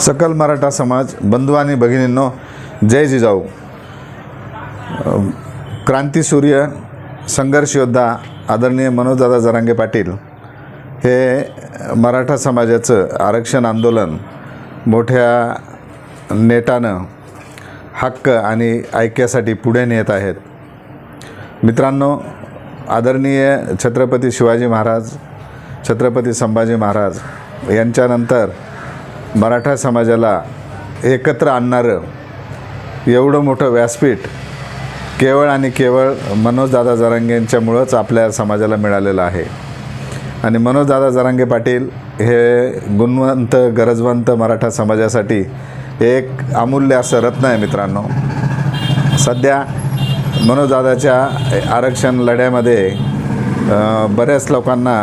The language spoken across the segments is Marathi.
सकल मराठा समाज बंधू आणि भगिनींनो जय जिजाऊ. क्रांतीसूर्य संघर्ष योद्धा आदरणीय मनोजदादा जरांगे पाटील हे मराठा समाजाचं आरक्षण आंदोलन मोठ्या नेटानं हक्क आणि ऐक्यासाठी पुढे नेत आहेत. मित्रांनो आदरणीय छत्रपती शिवाजी महाराज छत्रपती संभाजी महाराज यांच्यानंतर मराठा समाजाला एकत्र आणणारं एवढं मोठं व्यासपीठ केवळ आणि केवळ मनोजदादा जरांगेंच्यामुळंच आपल्या समाजाला मिळालेलं आहे. आणि मनोजदादा जरांगे पाटील हे गुणवंत गरजवंत मराठा समाजासाठी एक अमूल्य असं रत्न आहे मित्रांनो. सध्या मनोजदादाच्या आरक्षण लढ्यामध्ये बऱ्याच लोकांना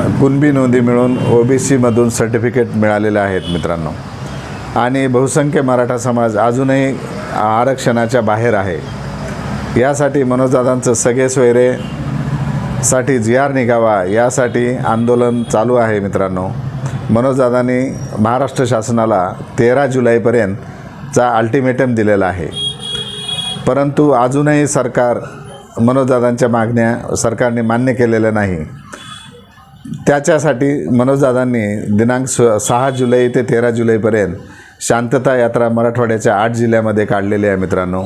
कुणबी नोंदी मिळून ओ बी सीमधून सर्टिफिकेट मिळालेले आहेत मित्रांनो. आणि बहुसंख्य मराठा समाज अजूनही आरक्षणाच्या बाहेर आहे. यासाठी मनोजदादांचं सगळे सोयरे साठी जिहार निघावा यासाठी आंदोलन चालू आहे मित्रांनो. मनोजदादांनी महाराष्ट्र शासनाला तेरा जुलैपर्यंतचा अल्टिमेटम दिलेला आहे. परंतु अजूनही सरकार मनोजदादांच्या मागण्या सरकारने मान्य केलेल्या नाही. त्याच्यासाठी मनोजदादांनी दिनांक स सहा जुलै ते तेरा जुलैपर्यंत शांतता यात्रा मराठवाड्याच्या आठ जिल्ह्यामध्ये काढलेली आहे मित्रांनो.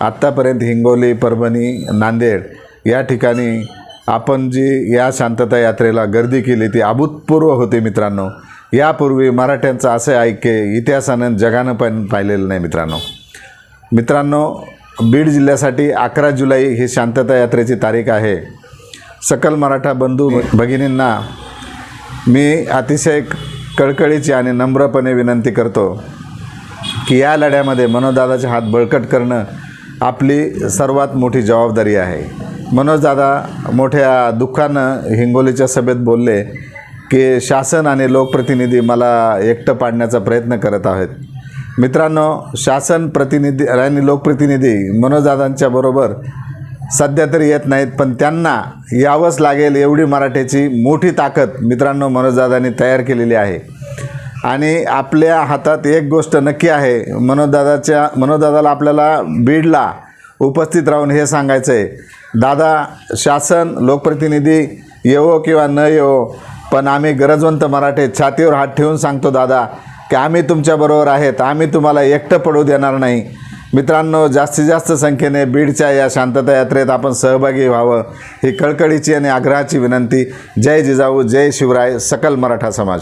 आत्तापर्यंत हिंगोली परभणी नांदेड या ठिकाणी आपण जी या शांतता यात्रेला गर्दी केली ती अभूतपूर्व होती मित्रांनो. यापूर्वी मराठ्यांचं असं ऐक्य इतिहासानं जगानं पण पाहिलेलं नाही मित्रांनो. मित्रांनो बीड जिल्ह्यासाठी अकरा जुलै ही शांतता यात्रेची तारीख आहे. सकल मराठा बंधू भगिनींना मी अतिशय कळकळीची आणि नम्रपणे विनंती करतो की या लढ्यामध्ये मनोजदादाचे हात बळकट करणं आपली सर्वात मोठी जबाबदारी आहे. मनोजदादा मोठ्या दुःखानं हिंगोलीच्या सभेत बोलले की शासन आणि लोकप्रतिनिधी मला एकटं पाडण्याचा प्रयत्न करत आहेत. मित्रांनो शासन प्रतिनिधी आणि लोकप्रतिनिधी मनोजदादांच्या बरोबर सध्या तरी येत नाहीत पण त्यांना यावंच लागेल एवढी मराठीची मोठी ताकद मित्रांनो मनोजदादांनी तयार केलेली आहे. आणि आपल्या हातात एक गोष्ट नक्की आहे मनोजदादाच्या मनोजदादाला आपल्याला बीडला उपस्थित राहून हे सांगायचं आहे दादा शासन लोकप्रतिनिधी येवो किंवा न येवो पण आम्ही गरजवंत मराठे छातीवर हात ठेवून सांगतो दादा की आम्ही तुमच्याबरोबर आहेत आम्ही तुम्हाला एकटं पडू देणार नाही. मित्रांनो जास्तीत जास्त संख्येने बीडच्या या शांतता यात्रेत आपण सहभागी व्हावं ही कळकळीची आणि आग्रहाची विनंती. जय जिजाऊ जय शिवराय सकल मराठा समाज.